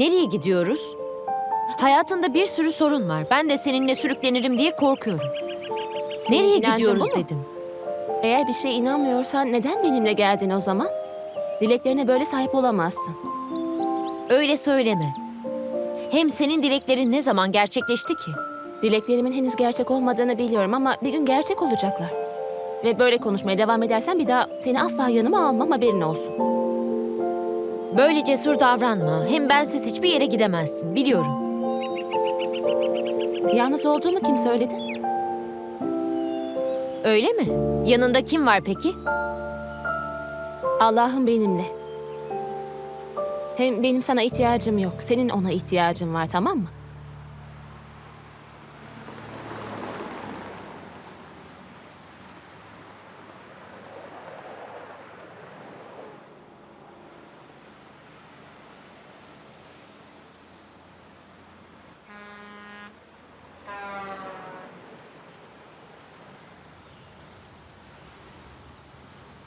Nereye gidiyoruz? Hayatında bir sürü sorun var. Ben de seninle sürüklenirim diye korkuyorum. Senin Nereye inancın gidiyoruz bu mu? dedim. Eğer bir şeye inanmıyorsan neden benimle geldin o zaman? Dileklerine böyle sahip olamazsın. Öyle söyleme. Hem senin dileklerin ne zaman gerçekleşti ki? Dileklerimin henüz gerçek olmadığını biliyorum ama bir gün gerçek olacaklar. Ve böyle konuşmaya devam edersen bir daha seni asla yanıma almam haberin olsun. Böyle cesur davranma. Hem bensiz hiçbir yere gidemezsin. Biliyorum. Yalnız olduğumu kim söyledi? Öyle mi? Yanında kim var peki? Allah'ım benimle. Hem benim sana ihtiyacım yok. Senin ona ihtiyacın var tamam mı?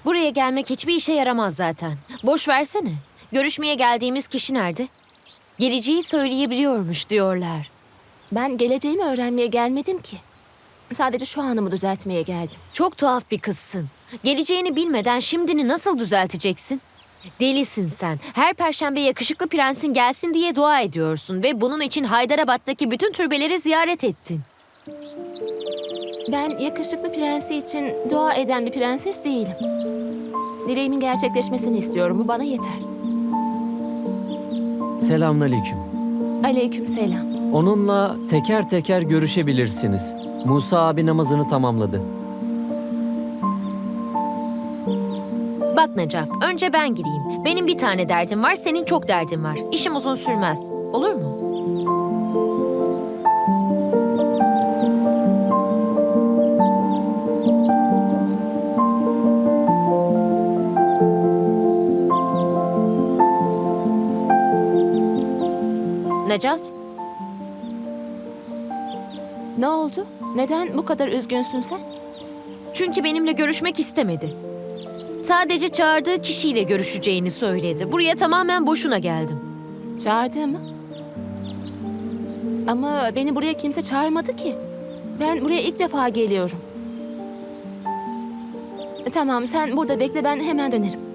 Buraya gelmek hiçbir işe yaramaz zaten. Boş versene. Görüşmeye geldiğimiz kişi nerede? Geleceği söyleyebiliyormuş diyorlar. Ben geleceğimi öğrenmeye gelmedim ki. Sadece şu anımı düzeltmeye geldim. Çok tuhaf bir kızsın. Geleceğini bilmeden şimdini nasıl düzelteceksin? Delisin sen. Her perşembe yakışıklı prensin gelsin diye dua ediyorsun ve bunun için Haydarabad'daki bütün türbeleri ziyaret ettin. Ben yakışıklı prensi için dua eden bir prenses değilim. Dileğimin gerçekleşmesini istiyorum. Bu bana yeter. Selamünaleyküm. Aleyküm selam. Onunla teker teker görüşebilirsiniz. Musa abi namazını tamamladı. Bak Necaf, önce ben gireyim. Benim bir tane derdim var, senin çok derdin var. İşim uzun sürmez. Olur mu? Necaf, Ne oldu? Neden bu kadar üzgünsün sen? çünkü benimle görüşmek istemedi. Sadece çağırdığı kişiyle görüşeceğini söyledi. Buraya tamamen boşuna geldim. Çağırdı mı? Ama beni buraya kimse çağırmadı ki. Ben buraya ilk defa geliyorum. Tamam sen burada bekle ben hemen dönerim.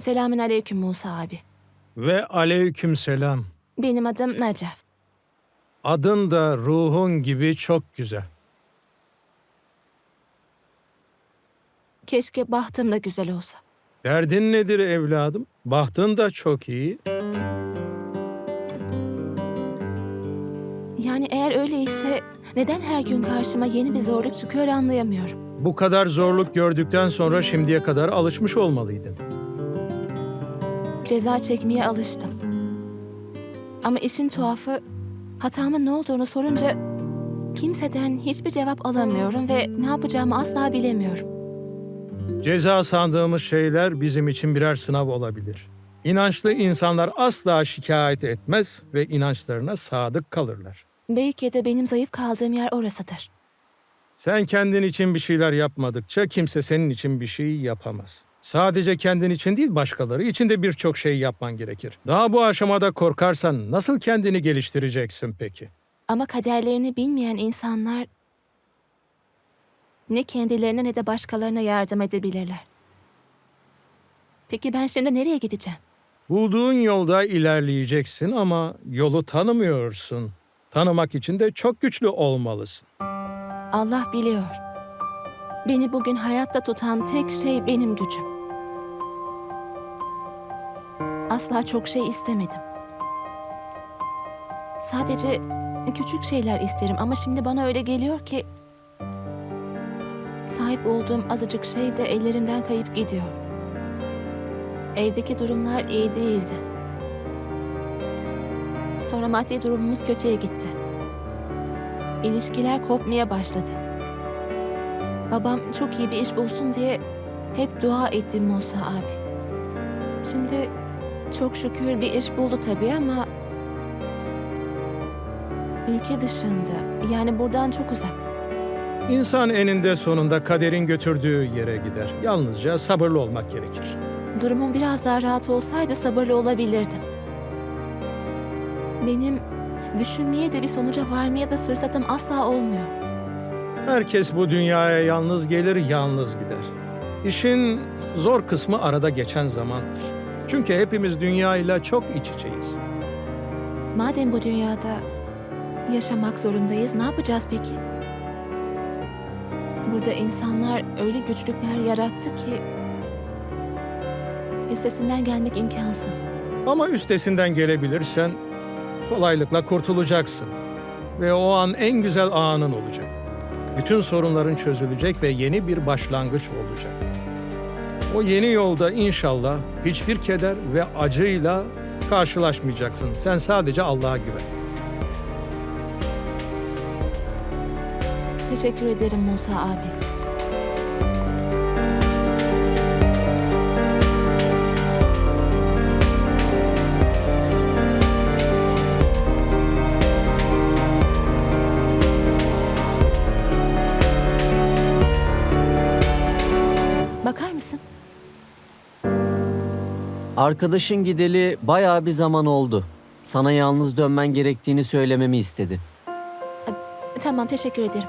Selamün aleyküm Musa abi. Ve aleykümselam. Benim adım Necef. Adın da ruhun gibi çok güzel. Keşke bahtım da güzel olsa. Derdin nedir evladım? Bahtın da çok iyi. Yani eğer öyleyse neden her gün karşıma yeni bir zorluk çıkıyor anlayamıyorum. Bu kadar zorluk gördükten sonra şimdiye kadar alışmış olmalıydın. Ceza çekmeye alıştım. Ama işin tuhafı hatamın ne olduğunu sorunca kimseden hiçbir cevap alamıyorum ve ne yapacağımı asla bilemiyorum. Ceza sandığımız şeyler bizim için birer sınav olabilir. İnançlı insanlar asla şikayet etmez ve inançlarına sadık kalırlar. Belki de benim zayıf kaldığım yer orasıdır. Sen kendin için bir şeyler yapmadıkça kimse senin için bir şey yapamaz. Sadece kendin için değil başkaları için de birçok şey yapman gerekir. Daha bu aşamada korkarsan nasıl kendini geliştireceksin peki? Ama kaderlerini bilmeyen insanlar ne kendilerine ne de başkalarına yardım edebilirler. Peki ben şimdi nereye gideceğim? Bulduğun yolda ilerleyeceksin ama yolu tanımıyorsun. Tanımak için de çok güçlü olmalısın. Allah biliyor. Beni bugün hayatta tutan tek şey benim gücüm. Asla çok şey istemedim. Sadece küçük şeyler isterim ama şimdi bana öyle geliyor ki sahip olduğum azıcık şey de ellerimden kayıp gidiyor. Evdeki durumlar iyi değildi. Sonra maddi durumumuz kötüye gitti. İlişkiler kopmaya başladı. Babam çok iyi bir iş bulsun diye hep dua ettim Musa abi. Şimdi çok şükür bir iş buldu tabii ama ülke dışında yani buradan çok uzak. İnsan eninde sonunda kaderin götürdüğü yere gider. Yalnızca sabırlı olmak gerekir. Durumum biraz daha rahat olsaydı sabırlı olabilirdim. Benim düşünmeye de bir sonuca varmaya da fırsatım asla olmuyor. Herkes bu dünyaya yalnız gelir, yalnız gider. İşin zor kısmı arada geçen zamandır. Çünkü hepimiz dünyayla çok iç içeyiz. Madem bu dünyada yaşamak zorundayız, ne yapacağız peki? Burada insanlar öyle güçlükler yarattı ki üstesinden gelmek imkansız. Ama üstesinden gelebilirsen kolaylıkla kurtulacaksın. Ve o an en güzel anın olacak. Bütün sorunların çözülecek ve yeni bir başlangıç olacak. O yeni yolda inşallah hiçbir keder ve acıyla karşılaşmayacaksın. Sen sadece Allah'a güven. Teşekkür ederim Musa abi. Bakar mısın? Arkadaşın gideli bayağı bir zaman oldu. Sana yalnız dönmen gerektiğini söylememi istedi. Tamam, teşekkür ederim.